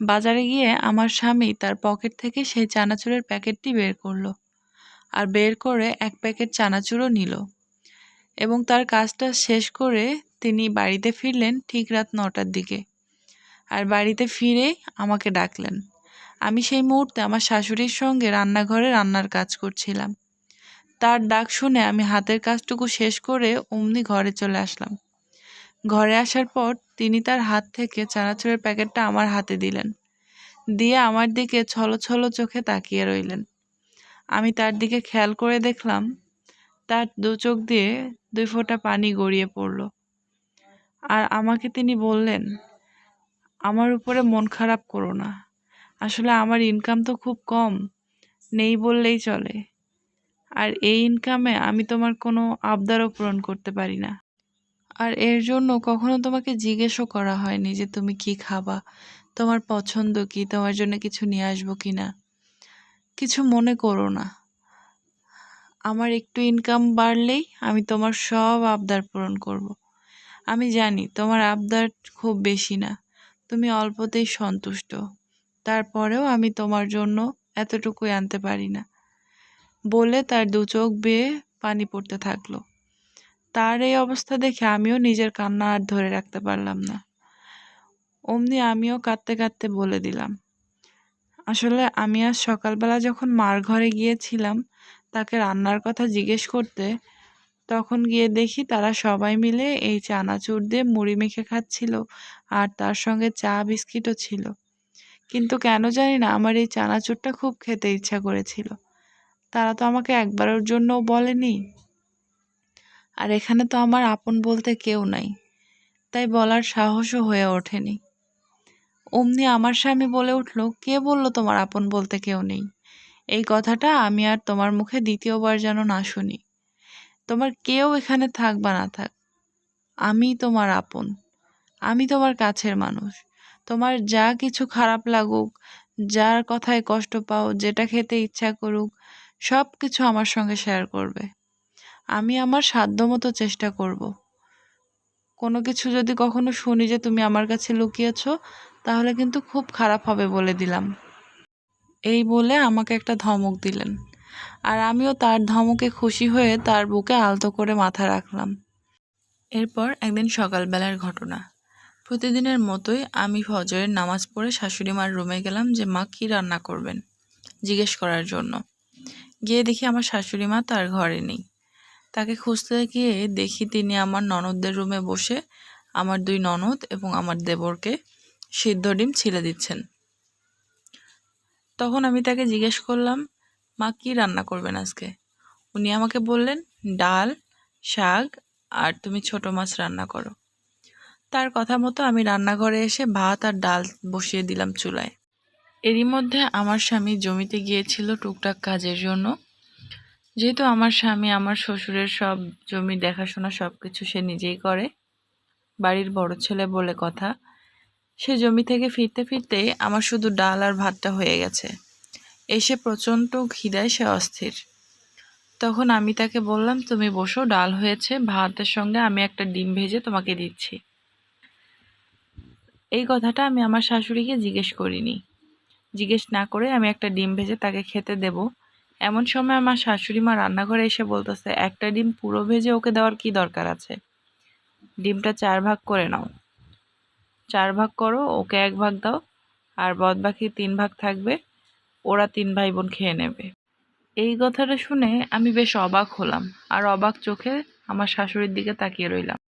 বাজারে গিয়ে আমার স্বামী তার পকেট থেকে সেই চানাচুরের প্যাকেটটি বের করল আর বের করে এক প্যাকেট চানাচুরও নিল এবং তার কাজটা শেষ করে তিনি বাড়িতে ফিরলেন ঠিক রাত নটার দিকে। আর বাড়িতে ফিরে আমাকে ডাকলেন। আমি সেই মুহূর্তে আমার শাশুড়ির সঙ্গে রান্নাঘরে রান্নার কাজ করছিলাম। তার ডাক শুনে আমি হাতের কাজটুকু শেষ করে অমনি ঘরে চলে আসলাম। ঘরে আসার পর তিনি তার হাত থেকে চানাচুরের প্যাকেটটা আমার হাতে দিলেন, দিয়ে আমার দিকে ছলো ছলো চোখে তাকিয়ে রইলেন। আমি তার দিকে খেয়াল করে দেখলাম, তার দু চোখ দিয়ে দুই ফোঁটা পানি গড়িয়ে পড়ল। আর আমাকে তিনি বললেন, আমার উপরে মন খারাপ করো না। আসলে আমার ইনকাম তো খুব কম, নেই বললেই চলে। আর এই ইনকামে আমি তোমার কোনো আবদারও পূরণ করতে পারি না। আর এর জন্য কখনো তোমাকে জিজ্ঞেসও করা হয়নি যে তুমি কি খাবা, তোমার পছন্দ কি, তোমার জন্য কিছু নিয়ে আসব কি না। কিছু মনে করো না। আমার একটু ইনকাম বাড়লেই আমি তোমার সব আবদার পূরণ করব। আমি জানি তোমার আবদার খুব বেশি না, তুমি অল্পতেই সন্তুষ্ট। তারপরেও আমি তোমার জন্য এতটুকুই আনতে পারি না। বলে তার দু চোখ বেয়ে পানি পড়তে থাকল। তার এই অবস্থা দেখে আমিও নিজের কান্না আর ধরে রাখতে পারলাম না। অমনি আমিও কাঁদতে কাঁদতে বলে দিলাম, আসলে আমি আজ সকালবেলা যখন মার ঘরে গিয়েছিলাম তাকে রান্নার কথা জিজ্ঞেস করতে, তখন গিয়ে দেখি তারা সবাই মিলে এই চানাচুর দিয়ে মুড়ি মেখে খাচ্ছিল আর তার সঙ্গে চা, বিস্কিটও ছিল। কিন্তু কেন জানি না আমার এই চানাচুরটা খুব খেতে ইচ্ছা করেছিল। তারা তো আমাকে একবারের জন্যও বলেনি। আর এখানে তো আমার আপন বলতে কেউ নাই, তাই বলার সাহসও হয়ে ওঠেনি। অমনি আমার স্বামী বলে উঠল, কে বলল তোমার আপন বলতে কেউ নেই? এই কথাটা আমি আর তোমার মুখে দ্বিতীয়বার যেন না শুনি। তোমার কেউ এখানে থাক বা না থাক আমি তোমার আপন, আমি তোমার কাছের মানুষ। তোমার যা কিছু খারাপ লাগুক, যার কথায় কষ্ট পাও, যেটা খেতে ইচ্ছা করুক সব কিছু আমার সঙ্গে শেয়ার করবে। আমি আমার সাধ্যমতো চেষ্টা করব। কোনো কিছু যদি কখনো শুনি যে তুমি আমার কাছে লুকিয়েছ, তাহলে কিন্তু খুব খারাপ হবে বলে দিলাম। এই বলে আমাকে একটা ধমক দিলেন। আর আমিও তার ধমকে খুশি হয়ে তার বুকে আলতো করে মাথা রাখলাম। এরপর একদিন সকালবেলার ঘটনা। প্রতিদিনের মতোই আমি ফজরের নামাজ পড়ে শাশুড়ি মার রুমে গেলাম যে, মা, কী রান্না করবেন? জিজ্ঞেস করার জন্য। গিয়ে দেখি আমার শাশুড়ি মা তার ঘরে নেই। তাকে খুঁজতে গিয়ে দেখি তিনি আমার ননদদের রুমে বসে আমার দুই ননদ এবং আমার দেবরকে সিদ্ধ ডিম ছিলে দিচ্ছেন। তখন আমি তাকে জিজ্ঞেস করলাম, মা, কি রান্না করবেন আজকে? উনি আমাকে বললেন, ডাল, শাক আর তুমি ছোট মাছ রান্না করো। তার কথা মতো আমি রান্নাঘরে এসে ভাত আর ডাল বসিয়ে দিলাম চুলায়। এরই মধ্যে আমার স্বামী জমিতে গিয়েছিল টুকটাক কাজের জন্য। যেহেতু আমার স্বামী, আমার শ্বশুরের সব জমি দেখাশোনা সব কিছু সে নিজেই করে। বাড়ির বড় ছেলে বলে কথা। সে জমি থেকে ফিরতে ফিরতে আমার শুধু ডাল আর ভাতটা হয়ে গেছে। এসে প্রচণ্ড খিদায় সে অস্থির। তখন আমি তাকে বললাম, তুমি বসো, ডাল হয়েছে, ভাতের সঙ্গে আমি একটা ডিম ভেজে তোমাকে দিচ্ছি। এই কথাটা আমি আমার শাশুড়িকে জিজ্ঞেস করিনি। জিজ্ঞেস না করে আমি একটা ডিম ভেজে তাকে খেতে দেব। এমন সময় আমার শাশুড়ি মা রান্নাঘরে এসে বলতেছে, একটা ডিম পুরো ভেজে ওকে দেওয়ার কি দরকার আছে? ডিমটা চার ভাগ করে নাও। চার ভাগ করো, ওকে এক ভাগ দাও, আর বদ বাকি তিন ভাগ থাকবে, ওরা তিন ভাই বোন খেয়ে নেবে। এই কথাটা শুনে আমি বেশ অবাক হলাম, আর অবাক চোখে আমার শাশুড়ির দিকে তাকিয়ে রইলাম।